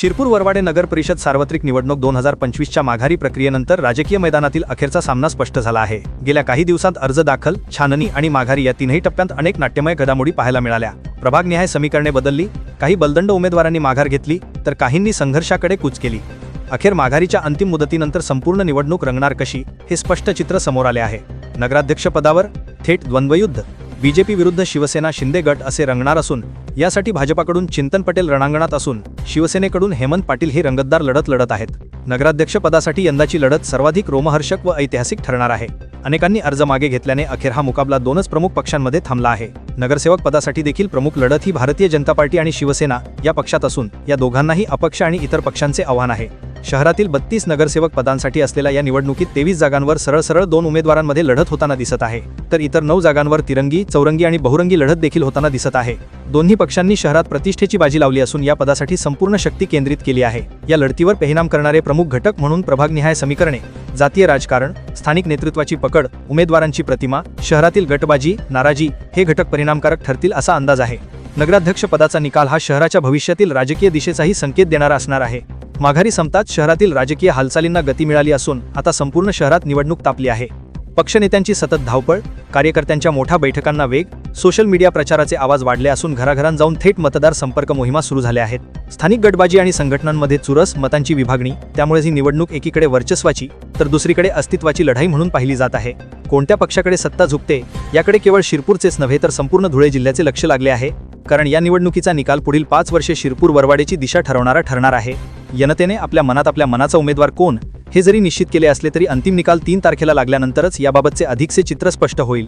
शिरपूर वरवाडे नगर परिषद सार्वत्रिक निवडणूक दोन हजार पंचवीसच्या माघारी प्रक्रियेनंतर राजकीय मैदानातील अखेरचा सामना स्पष्ट झाला आहे. गेल्या काही दिवसांत अर्ज दाखल छाननी आणि माघारी या तीनही टप्प्यांत अनेक नाट्यमय घडामोडी पाहायला मिळाल्या. प्रभागनिहाय समीकरणे बदलली काही बलदंड उमेदवारांनी माघार घेतली तर काहींनी संघर्षाकडे कूच केली. अखेर माघारीच्या अंतिम मुदतीनंतर संपूर्ण निवडणूक रंगणार कशी हे स्पष्ट चित्र समोर आले आहे. नगराध्यक्षपदावर थेट द्वंद्वयुद्ध बीजेपी विरुद्ध शिवसेना शिंदे गट असे रंगणार असून यासाठी भाजपाकडून चिंतन पटेल रणांगणात असून शिवसेनेकडून हेमंत पाटील ही रंगतदार लढत लढत आहेत. नगराध्यक्षपदासाठी यंदाची लढत सर्वाधिक रोमहर्षक व ऐतिहासिक ठरणार आहे. अनेकांनी अर्ज मागे घेतल्याने अखेर हा मुकाबला दोनच प्रमुख पक्षांमध्ये थांबला आहे. नगरसेवक पदासाठी देखील प्रमुख लढत ही भारतीय जनता पार्टी आणि शिवसेना या पक्षात असून या दोघांनाही अपक्ष आणि इतर पक्षांचे आव्हान आहे. शहरातील बत्तीस नगरसेवक पदांसाठी असलेल्या या निवडणुकीत तेवीस जागांवर सरळ सरळ दोन उमेदवारांमध्ये लढत होताना दिसत आहे. तर इतर नऊ जागांवर तिरंगी चौरंगी आणि बहुरंगी लढत देखील होताना दिसत आहे. दोन्ही पक्षांनी शहरात प्रतिष्ठेची बाजी लावली असून या पदासाठी संपूर्ण शक्ती केंद्रित केली आहे. या लढतीवर परिणाम करणारे प्रमुख घटक म्हणून प्रभागनिहाय समीकरणे जातीय राजकारण स्थानिक नेतृत्वाची पकड उमेदवारांची प्रतिमा शहरातील गटबाजी नाराजी हे घटक परिणामकारक ठरतील असा अंदाज आहे. नगराध्यक्ष पदाचा निकाल हा शहराच्या भविष्यातील राजकीय दिशेचाही संकेत देणारा असणार आहे. माघारी संपताच शहरातील राजकीय हालचालींना गती मिळाली असून आता संपूर्ण शहरात निवडणूक तापली आहे. पक्षनेत्यांची सतत धावपळ कार्यकर्त्यांच्या मोठ्या बैठकांना वेग सोशल मीडिया प्रचाराचे आवाज वाढले असून घराघरांत जाऊन थेट मतदार संपर्क मोहिमा सुरू झाल्या आहेत. स्थानिक गटबाजी आणि संघटनांमध्ये चुरस मतांची विभागणी त्यामुळे ही निवडणूक एकीकडे वर्चस्वाची तर दुसरीकडे अस्तित्वाची लढाई म्हणून पाहिली जात आहे. कोणत्या पक्षाकडे सत्ता झुकते याकडे केवळ शिरपूरचेच नव्हे तर संपूर्ण धुळे जिल्ह्याचे लक्ष लागले आहे. कारण या निवडणुकीचा निकाल पुढील पाच वर्षे शिरपूर वरवाडेची दिशा ठरवणारा ठरणार आहे. जनतेने आपल्या मनात आपल्या मनाचा उमेदवार कोण हे जरी निश्चित केले असले तरी अंतिम निकाल तीन तारखेला लागल्यानंतरच याबाबतचे अधिकचे चित्र स्पष्ट होईल.